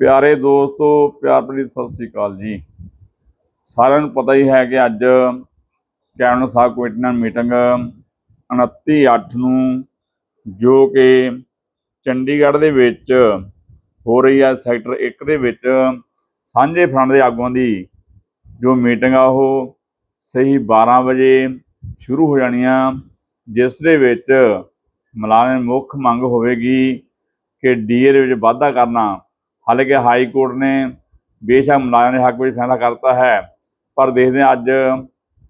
ਪਿਆਰੇ ਦੋਸਤੋ, ਪਿਆਰ ਭਰੀ ਸਤਿ ਸ੍ਰੀ ਅਕਾਲ ਜੀ। ਸਾਰਿਆਂ ਨੂੰ ਪਤਾ ਹੀ ਹੈ ਕਿ ਅੱਜ ਕੈਬਨਿਟ ਸਾਹਿਬ ਕਮੇਟੀ ਨਾਲ ਮੀਟਿੰਗ 29/8 ਨੂੰ, ਜੋ ਕਿ ਚੰਡੀਗੜ੍ਹ ਦੇ ਵਿੱਚ ਹੋ ਰਹੀ ਹੈ। ਸੈਕਟਰ 1 ਦੇ ਵਿੱਚ ਸਾਂਝੇ ਫਰੰਟ ਦੇ ਆਗੂਆਂ ਦੀ ਜੋ ਮੀਟਿੰਗ ਆ, ਉਹ ਸਹੀ 12 ਵਜੇ ਸ਼ੁਰੂ ਹੋ ਜਾਣੀ ਆ, ਜਿਸ ਦੇ ਵਿੱਚ ਮੁਲਾਜ਼ਮ ਮੁੱਖ ਮੰਗ ਹੋਵੇਗੀ ਕਿ ਡੀਏ ਦੇ ਵਿੱਚ ਵਾਧਾ ਕਰਨਾ ਹਾਲਾਂਕਿ ਹਾਈ ਕੋਰਟ ਨੇ ਬੇਸ਼ੱਕ ਮੁਲਾਜ਼ਮ ਦੇ ਹੱਕ ਵਿੱਚ ਫੈਸਲਾ ਕਰਤਾ ਹੈ, ਪਰ ਦੇਖਦੇ ਹਾਂ ਅੱਜ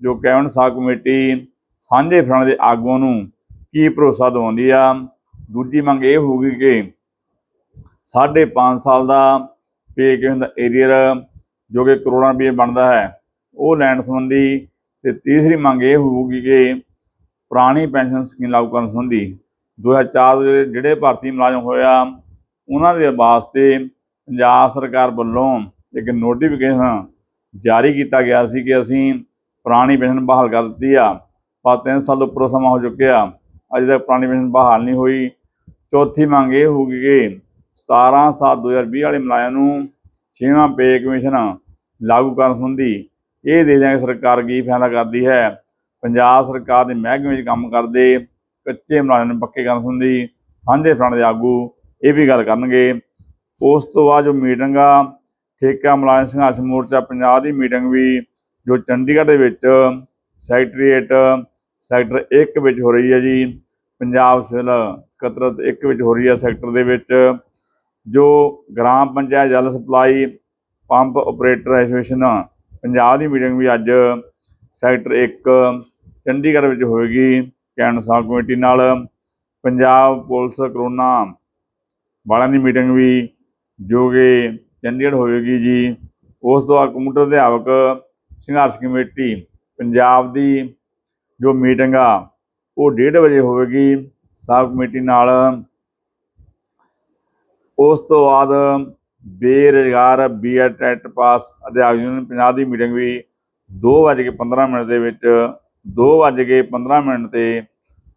ਜੋ ਕੈਬਨਿਟ ਸਾਹਿਬ ਕਮੇਟੀ ਸਾਂਝੇ ਫਰੰਟ ਦੇ ਆਗੂਆਂ ਨੂੰ ਕੀ ਭਰੋਸਾ ਦਿਵਾਉਂਦੀ ਆ। ਦੂਜੀ ਮੰਗ ਇਹ ਹੋਊਗੀ ਕਿ ਸਾਢੇ ਪੰਜ ਸਾਲ ਦਾ ਪੇ ਕਿ ਹੁੰਦਾ ਏਰੀਅਰ ਜੋ ਕਿ ਕਰੋੜਾਂ ਰੁਪਏ ਬਣਦਾ ਹੈ, ਉਹ ਲੈਣ ਸੰਬੰਧੀ ਤੇ ਤੀਸਰੀ ਮੰਗ ਇਹ ਹੋਊਗੀ ਕਿ ਪੁਰਾਣੀ ਪੈਨਸ਼ਨ ਸਕੀਮ ਲਾਗੂ ਕਰਨ ਸੰਬੰਧੀ 2004 ਦੇ ਜਿਹੜੇ ਭਾਰਤੀ ਮੁਲਾਜ਼ਮ ਹੋਇਆ ਉਹਨਾਂ ਦੇ ਵਾਸਤੇ ਪੰਜਾਬ ਸਰਕਾਰ ਵੱਲੋਂ ਇੱਕ ਨੋਟੀਫਿਕੇਸ਼ਨ ਜਾਰੀ ਕੀਤਾ ਗਿਆ ਸੀ ਕਿ ਅਸੀਂ ਪੁਰਾਣੀ ਪੈਨਸ਼ਨ ਬਹਾਲ ਕਰ ਦਿੱਤੀ ਆ, ਪਰ ਤਿੰਨ ਸਾਲ ਤੋਂ ਉੱਪਰ ਸਮਾਂ ਹੋ ਚੁੱਕਿਆ। ਅਜੇ ਤੱਕ ਪੁਰਾਣੀ ਪੈਨਸ਼ਨ ਬਹਾਲ ਨਹੀਂ ਹੋਈ। ਚੌਥੀ ਮੰਗ ਇਹ ਹੋਊਗੀ ਕਿ 17 7 2020 ਵਾਲੇ ਮੁਲਾਜ਼ਮ ਨੂੰ ਛੇਵਾਂ ਪੇ ਕਮਿਸ਼ਨ ਲਾਗੂ ਕਰਨ ਸੰਬੰਧੀ ਇਹ ਦੇ ਦਿਆਂਗੇ ਸਰਕਾਰ ਕੀ ਫੈਸਲਾ ਕਰਦੀ ਹੈ। ਪੰਜਾਬ ਸਰਕਾਰ ਦੇ ਮਹਿਕਮੇ ਵਿੱਚ ਕੰਮ ਕਰਦੇ ਕੱਚੇ ਮੁਲਾਜ਼ਮ ਨੂੰ ਪੱਕੇ ਕਰਨ ਸੰਬੰਧੀ ਸਾਂਝੇ ਫਰੰਟ ਦੇ ਆਗੂ ਇਹ ਵੀ ਗੱਲ ਕਰਨਗੇ। ਉਸ ਤੋਂ ਬਾਅਦ ਜੋ ਮੀਟਿੰਗ ਆ, ਠੇਕਾ ਮੁਲਾਜ਼ਮ ਸੰਘਰਸ਼ ਮੋਰਚਾ ਪੰਜਾਬ ਦੀ ਮੀਟਿੰਗ ਵੀ, ਜੋ ਚੰਡੀਗੜ੍ਹ ਦੇ ਵਿੱਚ ਸੈਕਟਰੀਏਟ ਸੈਕਟਰ 1 ਵਿੱਚ ਹੋ ਰਹੀ ਹੈ ਜੀ, ਪੰਜਾਬ ਸਿਵਲ ਸਕੱਤਰਤ 1 ਵਿੱਚ ਹੋ ਰਹੀ ਹੈ ਸੈਕਟਰ ਦੇ ਵਿੱਚ, ਜੋ ਗ੍ਰਾਮ ਪੰਚਾਇਤ ਜਲ supply pump operator association Punjab ਦੀ ਮੀਟਿੰਗ ਵੀ ਅੱਜ ਸੈਕਟਰ 1 ਚੰਡੀਗੜ੍ਹ ਵਿੱਚ ਹੋਏਗੀ ਕੈਬਨਿਟ ਸਾਹਿਬ ਕਮੇਟੀ ਨਾਲ, ਪੰਜਾਬ ਪੁਲਿਸ ਕਰੋਨਾ ਵਾਲਿਆਂ ਦੀ ਮੀਟਿੰਗ ਵੀ ਜੋ ਕਿ ਚੰਡੀਗੜ੍ਹ ਹੋਵੇਗੀ ਜੀ, ਉਸ ਤੋਂ ਬਾਅਦ ਕੰਪਿਊਟਰ ਅਧਿਆਪਕ ਸੰਘਰਸ਼ ਕਮੇਟੀ ਪੰਜਾਬ ਦੀ ਜੋ ਮੀਟਿੰਗ ਆ, ਉਹ 1:30 ਵਜੇ ਹੋਵੇਗੀ ਸਾਹਿਬ ਕਮੇਟੀ ਨਾਲ। ਉਸ ਤੋਂ ਬਾਅਦ ਬੇਰੁਜ਼ਗਾਰ ਬੀਐਡ ਟੈਟ ਪਾਸ ਅਧਿਆਪਕ ਯੂਨੀਅਨ ਪੰਜਾਬ ਦੀ ਮੀਟਿੰਗ ਵੀ 2:15 ਮਿੰਟ ਦੇ ਵਿੱਚ 2:15 ਮਿੰਟ ਤੇ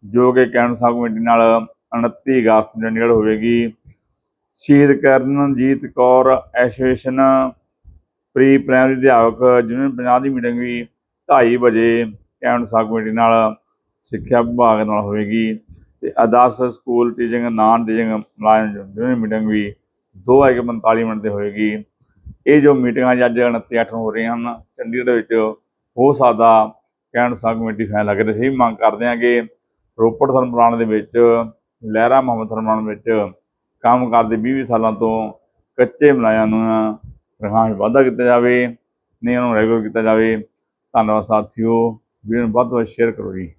ਜੋ ਕਿ ਕੈਬਨਿਟ ਸਾਹਿਬ ਕਮੇਟੀ ਨਾਲ 29 ਅਗਸਤ ਨੂੰ ਚੰਡੀਗੜ੍ਹ ਹੋਵੇਗੀ। ਸ਼ਹੀਦ Karanjit Kaur association, pre primary ਅਧਿਆਪਕ ਯੂਨੀਅਨ ਪੰਜਾਬ ਦੀ ਮੀਟਿੰਗ ਵੀ 2:30 ਵਜੇ ਕੈਬਨਿਟ ਸਾਹਿਬ ਕਮੇਟੀ ਨਾਲ ਸਿੱਖਿਆ ਵਿਭਾਗ ਨਾਲ ਹੋਵੇਗੀ ਤੇ Adarsh school teaching, non teaching ਮੁਲਾਜ਼ਮ ਯੂਨੀਅਨ ਮੀਟਿੰਗ ਵੀ 2:45 ਮਿੰਟ ਤੇ ਹੋਏਗੀ ਇਹ ਜੋ ਮੀਟਿੰਗਾਂ ਜੀ ਅੱਜ 29 ਅੱਠ ਹੋ ਰਹੀਆਂ ਹਨ, ਚੰਡੀਗੜ੍ਹ ਵਿੱਚ ਹੋ ਸਕਦਾ ਕੈਬਨਿਟ ਸਾਹਿਬ ਕਮੇਟੀ ਫੈਸਲਾ ਕਰੇ ਅਸੀਂ ਵੀ ਮੰਗ ਕਰਦੇ ਹਾਂ ਕਿ ਰੋਪੜ ਥਰਮਲ ਪਲਾਂਟ ਦੇ ਵਿੱਚ, ਲਹਿਰਾ ਮੁਹੰਮਦ ਥਰਮਲ ਵਿੱਚ ਕੰਮ ਕਰਦੇ 20 ਸਾਲਾਂ ਤੋਂ, ਕੱਚੇ ਮੁਲਾਜ਼ਮਾਂ ਨੂੰ ਤਨਖਾਹ ਵਿੱਚ ਵਾਧਾ ਕੀਤਾ ਜਾਵੇ, ਨਹੀਂ ਉਹਨਾਂ ਨੂੰ ਰੈਗੂਲਰ ਕੀਤਾ ਜਾਵੇ। ਧੰਨਵਾਦ ਸਾਥੀਓ, ਵੀਡੀਓ ਨੂੰ ਵੱਧ ਤੋਂ ਵੱਧ ਸ਼ੇਅਰ ਕਰੋ ਜੀ।